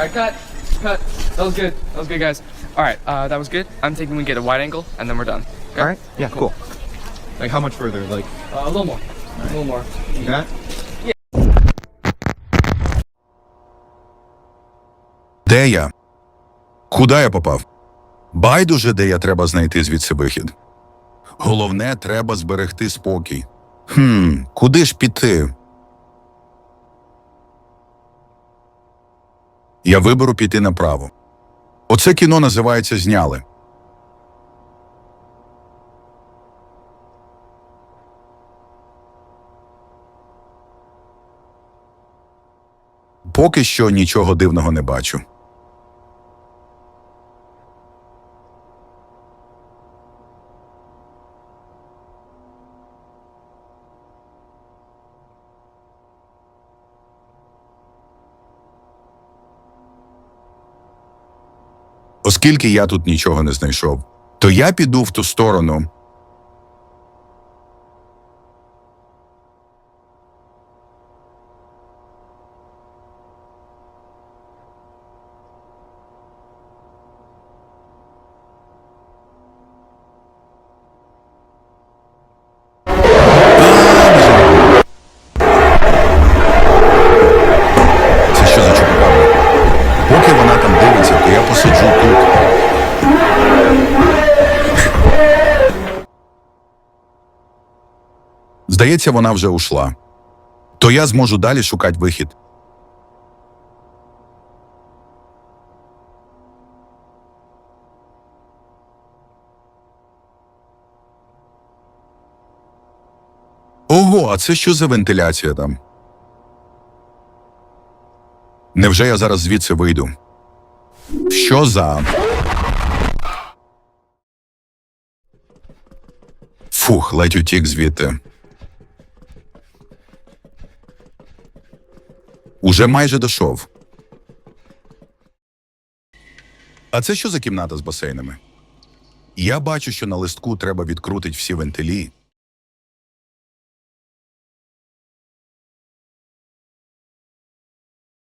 right, cut. Cut. That was good. That was good, guys. All right, uh, that was good. I'm thinking we get a wide angle and then we're done. Okay? All right. Yeah. Cool. Like how much further? Like Uh, a little more. A little more. that? Де я? Куда я попав? Байдуже, де я треба знайти звідси вихід. Головне, треба зберегти спокій. Хм, куди ж піти? Я виберу піти направо. Оце кіно називається Зняли. Поки що нічого дивного не бачу. Оскільки я тут нічого не знайшов, то я піду в ту сторону. Здається, вона вже ушла. То я зможу далі шукати вихід. Ого, а це що за вентиляція там? Невже я зараз звідси вийду? Що за. Фух, ледь утік звідти. Уже майже дошов. А це що за кімната з басейнами? Я бачу, що на листку треба відкрутити всі вентилі,